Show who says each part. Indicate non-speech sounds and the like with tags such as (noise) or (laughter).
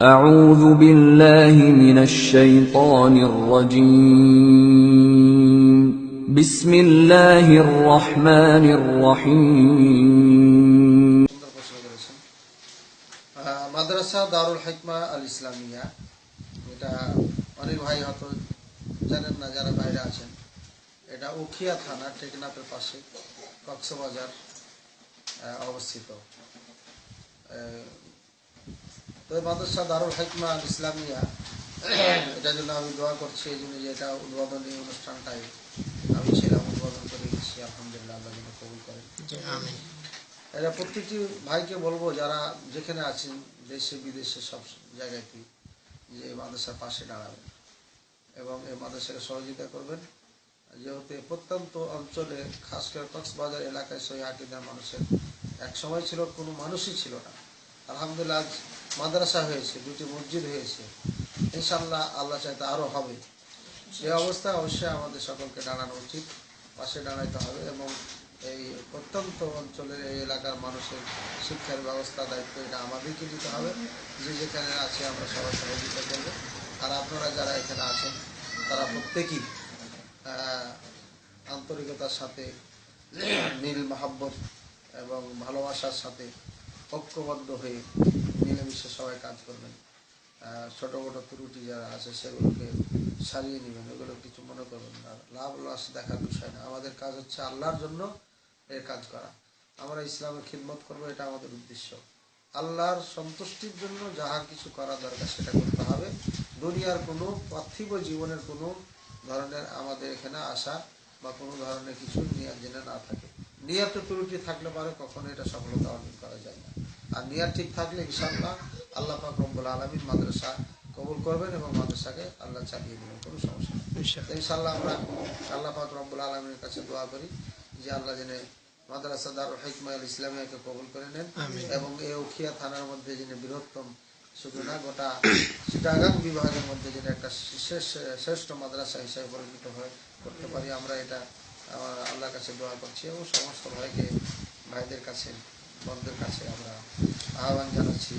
Speaker 1: أعوذ بالله من الشيطان الرجيم بسم الله الرحمن الرحيم
Speaker 2: সুন্দর প্রশ্ন করেছেন আহ, মাদ্রাসা দারুল হিকমা আল ইসলামিয়া এটা অনেক ভাই হয়তো জানেন না যারা বাইরে আছেন এটা উখিয়া থানা টেকনাফের পাশে কক্সবাজার আহ, অবস্থিত আহ, তো মাদ্রাসা দারুল আল ইসলামিয়া (coughs) এটার জন্য আমি দোয়া করছি এই জন্য যে এটা উদ্বোধনী অনুষ্ঠানটাই আমি ছিলাম উদ্বোধন করে গেছি আলহামদুলিল্লাহ আল্লাহ যেন কবুল করেন। এটা প্রত্যেকটি ভাইকে বলব যারা যেখানে আছেন দেশে বিদেশে সব জায়গাতে যে এই মাদ্রাসার পাশে দাঁড়াবেন এবং এই মাদ্রাসাকে সহযোগিতা করবেন। যেহেতু প্রত্যন্ত অঞ্চলে খাস করে কক্সবাজার এলাকায় সহিহাটিদের মানুষের এক সময় ছিল কোনো মানুষই ছিল না। আলহামদুলিল্লাহ, আজ মাদ্রাসা হয়েছে, দুটি মসজিদ হয়েছে। ইনশাল্লাহ আল্লাহ চাইতে আরও হবে। এই অবস্থা অবশ্যই আমাদের সকলকে দাঁড়ানো উচিত, পাশে দাঁড়াইতে হবে এবং এই প্রত্যন্ত অঞ্চলের এই এলাকার মানুষের শিক্ষার ব্যবস্থা, দায়িত্ব, এটা আমাদেরকে দিতে হবে। যে যেখানে আছে আমরা সবাই সহযোগিতা করব। আর আপনারা যারা এখানে আছেন, তারা প্রত্যেকেই আন্তরিকতার সাথে নীল মাহাব্বত এবং ভালোবাসার সাথে ঐক্যবদ্ধ হয়ে মিলেমিশে সবাই কাজ করবেন। ছোটো বড় ত্রুটি যারা আছে সেগুলোকে সারিয়ে নেবেন, এগুলো কিছু মনে করবেন না। লাভ লস দেখার বিষয় না। আমাদের কাজ হচ্ছে আল্লাহর জন্য এর কাজ করা। আমরা ইসলামের খিদমত করব, এটা আমাদের উদ্দেশ্য। আল্লাহর সন্তুষ্টির জন্য যাহা কিছু করা দরকার সেটা করতে হবে। দুনিয়ার কোনো পার্থিব জীবনের কোনো ধরনের আমাদের এখানে আসা বা কোনো ধরনের কিছু নিয়াত জেনে না থাকে। নিয়াতে ত্রুটি থাকলে পারে কখনো এটা সফলতা অর্জন করা যায় না। আর নিয়াত ঠিক থাকলে ইনশাআল্লাহ আল্লাহ পাক রব্বুল আলমিন মাদ্রাসা কবুল করবেন এবং মাদ্রাসাকে আল্লাহ চালিয়ে দেবেন কোনো সমস্যা নেই। তো ইনশাআল্লাহ আমরা আল্লাহ পাক রব্বুল আলমীর কাছে দোয়া করি যে আল্লাহ জেনে মাদ্রাসা দারুল হিকমা আল ইসলামিয়াকে কবুল করে নেন এবং এই উখিয়া থানার মধ্যে যিনি বৃহত্তম না গোটা চিটাগাং বিভাগের মধ্যে যিনি একটা শেষ শ্রেষ্ঠ মাদ্রাসা হিসাবে পরিণত হয়ে করতে পারি আমরা এটা আমার আল্লাহর কাছে দোয়া করছি এবং সমস্ত ভাইকে ভাইদের কাছে বন্ধুদের কাছে আমরা আহ্বান জানাচ্ছি।